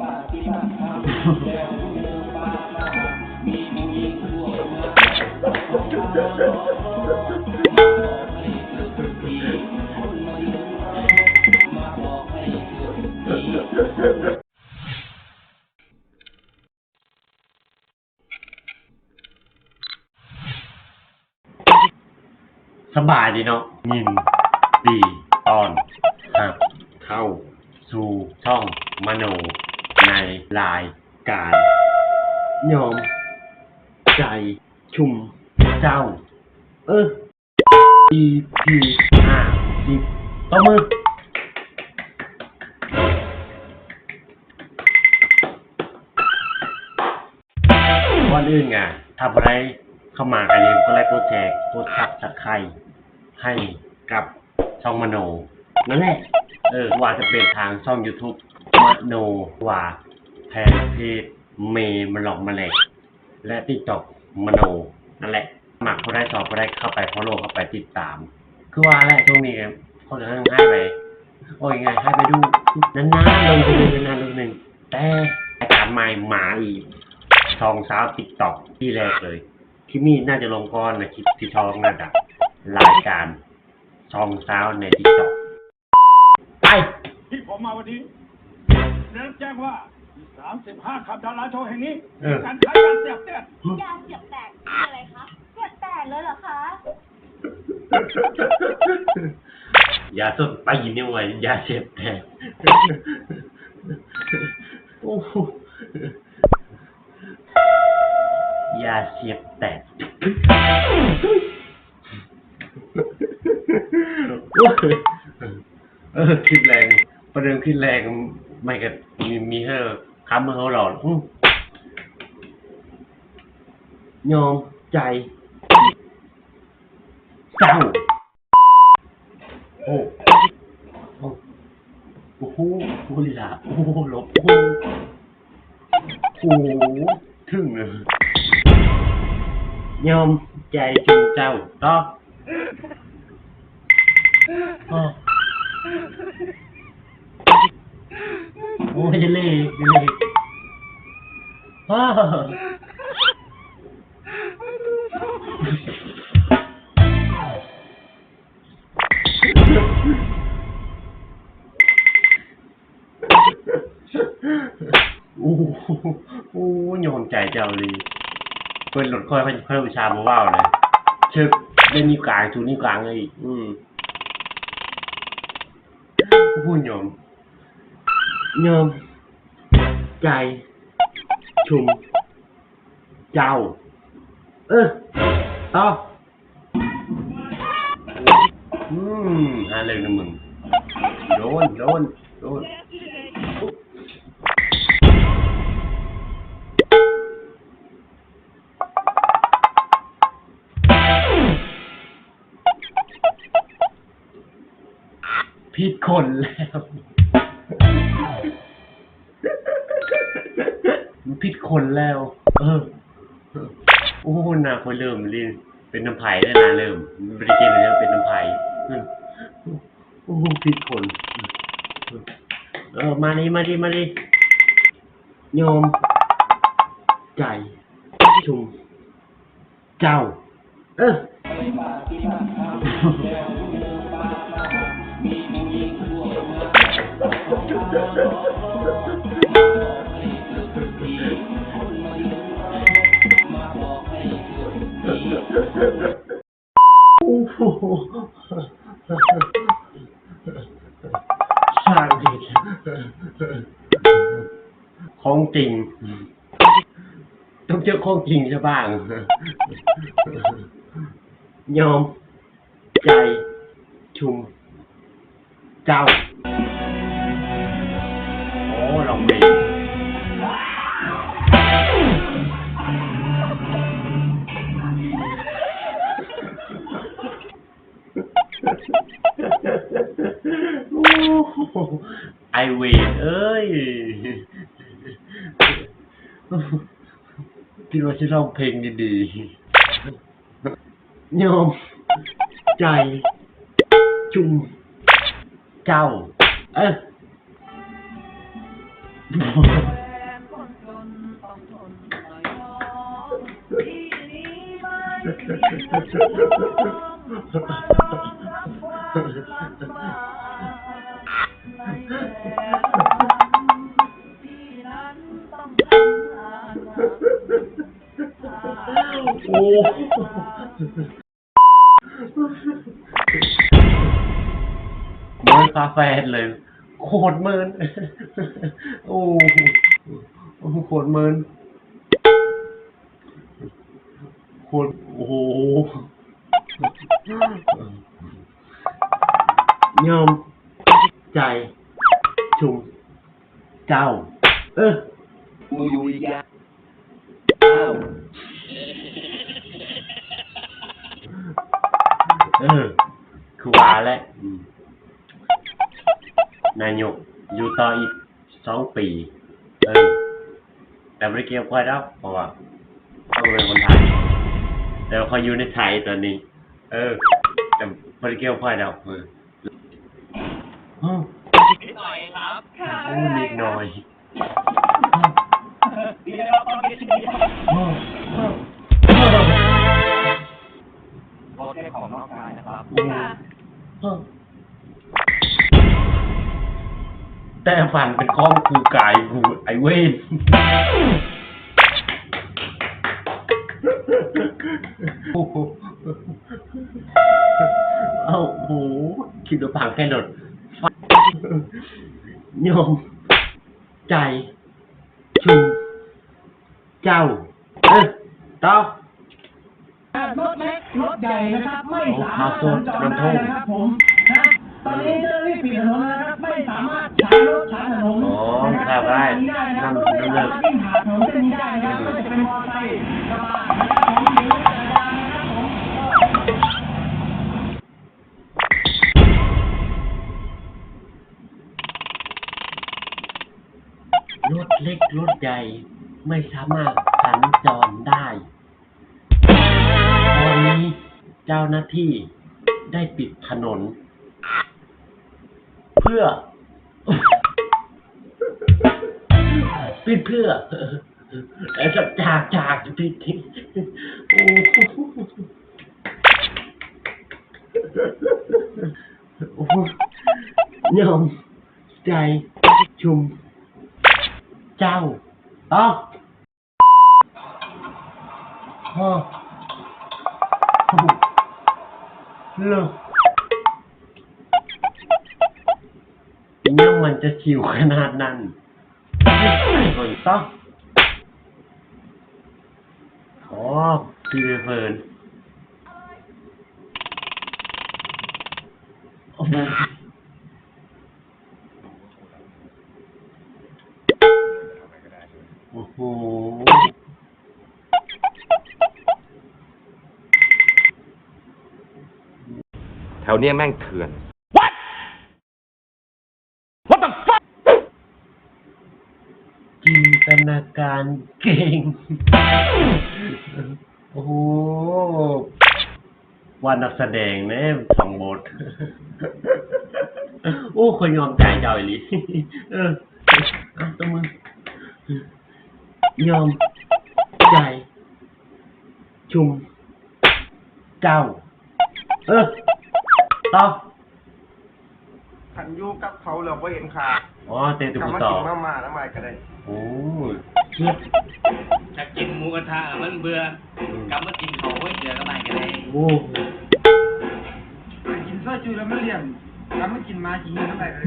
สบายดีเนาะยินดีตอนหับ เข้าสู่ช่องมโน รายการยอม ใจชุมเจ้า เออ EP ห้าสิบต่อมือก่อนอื่นไงทำอะไรเข้ามากันเลยก็ไลค์กดแชร์กดซับสไครให้กับช่องมโน นั่นแหละ เออว่าจะเป็นทางช่อง YouTube มโนว่า แทนเพจเมย์มาหลอกมาแหลกและติ๊กต็อกมโนนั่นแหละหมักเขาได้สอบเขาได้เข้าไปฟอลโล่เข้าไปติดตาม คือว่าแหละช่วงนี้คนอื่นให้ไปโอ้ยไงให้ไปดูนานๆลงทีนึงนานๆลงหนึ่งแต่รายการใหม่มาอีกช่องสาวติ๊กต็อกที่แรกเลยที่นี่น่าจะลงก้อนนะคลิปที่ช่องน่าจะรายการช่องสาวในติ๊กต็อกไปที่ผมมาวันนี้เริ่มแจ้งว่า 35ขับดาราโชว์แห่งนี้เออ การใช้ยาเสพติดยาเสียบแตกคืออะไรคะเสียบแตกเลยเหรอคะ ยาสดไปนี่ไว้ยาเสพแตกโอ้โหยาเสียบแตกเออคิดแรง ประเด็นคิดแรง ไม่ก็มีมีเธอ คำเขาหลอนอื้อยอมใจเจ้าโอ้โอ้โอ้โหโอ้ลีลาโอ้โหลบโอ้โหถึงเลยยอมใจจุงเจ้าต่อโอ้ยเล่จะเล่ ว้าวโอ้โหโอ้ยอมใจเจ้าลยเปิดรถค่อยค่อยวิชามาว่าวเลยเชิกเล่นนิ้วกลางชูนิ้วกลางเลย อืมโอ้โหยอมยอมใจ ชุม เจ้า เออต่ออืมหาเลยนะมึง โดน โดน โดน ผิดคนแล้ว ผิดคนแล้ว เออโอ้โหนาคนเริ่มเรียนเป็นน้ำไผ่ได้นาเริ่มบริเกณฑ์แล้วเป็นน้ำไผ่อืมโอ้โหผิดคนเออมาดิมาดิมาดิโยมใจชุมเจ้า เออ จริง ต้องเจอของจริงใช่บ้างยอม ใจ ชุม เจ้าโอ้ลองดีโอ้โหไอเวนเอ้ย คิดว่าจะร้องเพลงดีๆยอมใจ จุมเจ้า เออ โอ้เมินฟ้าแฟเลย โคตรเมิน โอ้โหโคตรเมินโคตรโอ้โหยอมใจ ชุม เจ้า เออกูยู่อี แล้ว นายกอยู่ต่ออีกสองปี เออ แต่ไม่เกี่ยวกับแล้วเพราะว่าต้องเป็นคนไทย แต่ว่าเขาอยู่ในไทยตอนนี้ เออ แต่ไม่ได้เกี่ยวกับแล้วเออนิดหน่อยครับนิดหน่อยโอเคของนอกกายนะครับ แต่ฝันเป็นข้อมกูกายกูไอเวนโอ้โหเอาโหคิดว่าผังแค่หลดฟันโยม ใจชุมเจ้า เออต่อรถเล็ก รถใหญ่นะครับไม่สามารถโอ้สัญจรได้นะครับผมนะตอนนี้เจ้าหน้าที่ปิดถนนแล้วนะครับไม่สามารถใช้รถใช้ถนนอ๋อครับได้ได้นะครับนั่รนถไม่นั่นสามารถวิ่งผ่านถนนเส้นนี้ได้นะครับไม่ว่าจะเป็นมอเตอร์ไซค์กระบะนะครับผมหรือรถจักรยานนะครับผมรถเล็กรถใหญ่ไม่สามารถสัญจรได้ตอนนี้ เจ้าหน้าที่ได้ปิดถนน เพื่อ ปิดเพื่อเอ่อจากจากปิดโอ้โหโอ้โหยอมใจชุม เจ้าอ๋อ พ่อเลิกมันจะชิวขนาดนั้นก่อนต้องอ๋อพี่เฟิร์นโอ้โห โอ้โห แถ วเนี้ยแม่งเถื่อนจินตนาการเก่ง โอ้โหวันนักแสดงเนี่ยสองบท โอ้คนยอมจ่ายเจ้าอีหลีเอออะตัวมึงยอมใจายชุมเจ้า เออ ต่อขันอยูกับเขาเราไ่เห็นขาอ๋อเตะตุกลับกมาต่อกินมาม่าแล้วมาก็ได้โอ้ยเชื่อจะกินหมูกระทะมันเบื่อกลับมากินเขาไว้เดี๋ยวก็ไม่กันเลยโอ้กินซอยจูแล้วไม่เลี่ยมแล้วไม่กินมาจริงเท่าไหร่เลย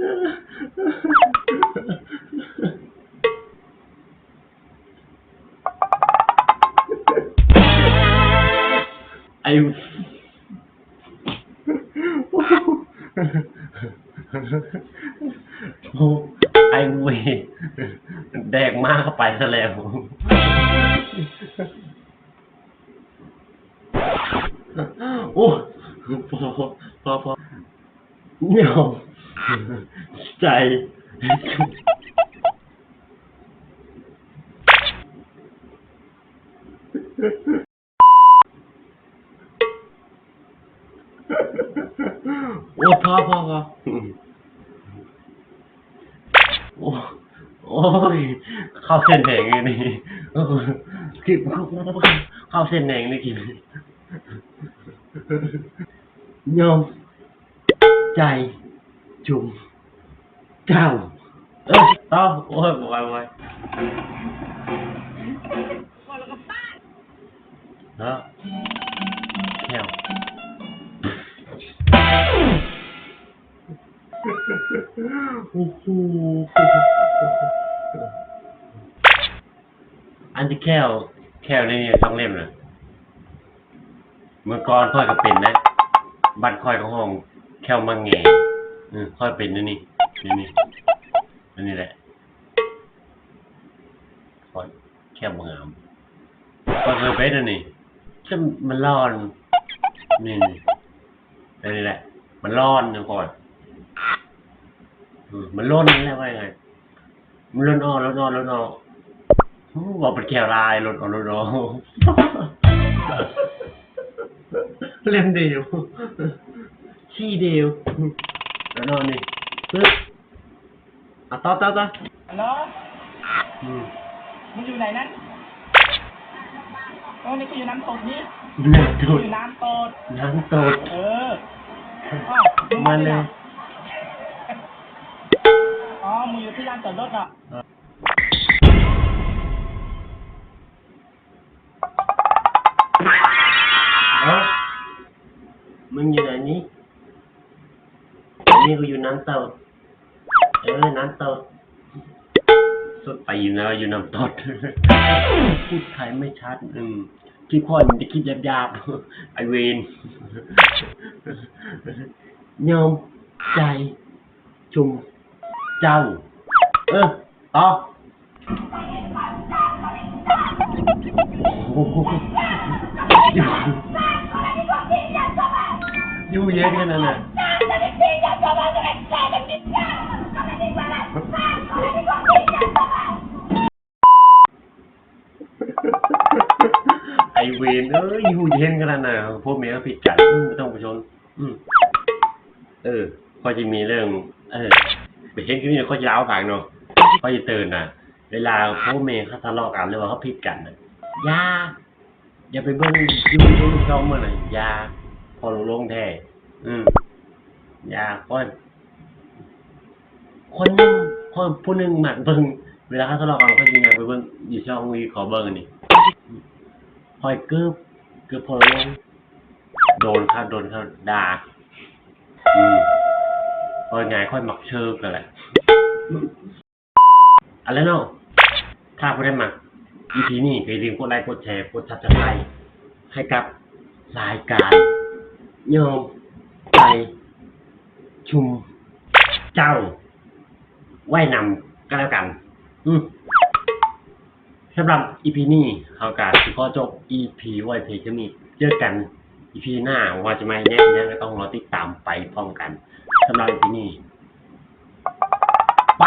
ไอ้โอ้ไอ้เวยแดกมากเข้าไปซะแล้วโอ้พอพอพอพอไม่เอา ใจ โอ้พอพอพอโอ้โอ้ยเข้าเส้นแดงเลยนี่เออคือเข้าเส้นแดงเลยกินยอมใจ จุ่มเจ้า เออเอาโอ้ยโอ้ยโอ้ยเนาะแก้วโอ้โหอันที่แค่วแค่วนี่ต้องเล่มเลยเมื่อก่อนค่อยก็เป็นนะ บัตรค่อยของห้องแค่วมังแง อืมค่อยเป็นนี่นี่นี่นี่นนี้แหละค่อยแค่วมังามค่อเคยเป็นอันนี้จะมันร้อนนี่นี่นนี้แหละ มันร้อนนะก่อนอืมมันล้อนแล้วว่าไงมันล้อนอ้อล้นอ้อล้นอ้อบอกเป็นแก้วลายล้อนอ้อล้นอ้อเล่มเดียวขี้เดียว แล้วนอนนี่ปึ๊บอะต่อต่อต่อฮัลโหลอืมมึงอยู่ไหนนั้นโอ้นี่กูอยู่น้ำตกนี่น้ำกูตูดอยู่น้ำตกน้ำตดเอออ้าวงมันเลยอ๋อมึงอยู่ที่ลานจอดรถอะเอ้ามึงอยู่ไหนนี่ นนี่กูอยู่น้ำตดเออ น้ำตดสุดไปอยู่นะอยู่น้ำตดพูดไทยไม่ชัด อืมคิดพ่อมันจะคิดหยาบๆไอเวนยอมใจชุมเจ้า เออต่อโอ้โหอยู่อยู่เยอะแค่นั้นน่ะ ไอเวนเอ้ยอยู่เย็นขนาดน่ะพวกเมียผิดกันอืมไม่ต้องไปชน อืม เออพอจะมีเรื่อง เออไปเห็นคลิปนี้เขาจะเล่าให้ฟังเนาะพอจะตื่นน่ะ เวลาพวกเมียเขาทะเลาะกันหรือว่าเขาผิดกันน่ะยาอย่าไปเบิ่งยูทูบเขาเมื่อไหร่ยาพอลงแท้อืม อย่าคนคนหนึงคนผู้หนึงหมักเบิ่งเวลาเขาทะเลาะกันเขาจะยังไปเบิ่งอยู่ช่องวีขอเบิ่งอันนี่พอยกือบเกือบพอลงโดนครับโดนครับด่าอืมพอยไงค่อยหมักเชิญกันแหละอะไรเนาะถ้าผู้ได้หมัก EP นี้ก็อย่าลืมกดไลค์กดแชร์กดซับสไครต์ให้กับรายการโยมไป ชุมเจ้าไหว้นำก็แล้วกันสำหรับอีพีนี้เขากาสิขอจบอีพีว้เพลงจะมีเจอกันอีพีหน้าว่าจะมาแย่ยังก็ต้องรอติดตามไปพร้อมกันสำหรับอีพีนี้ ไป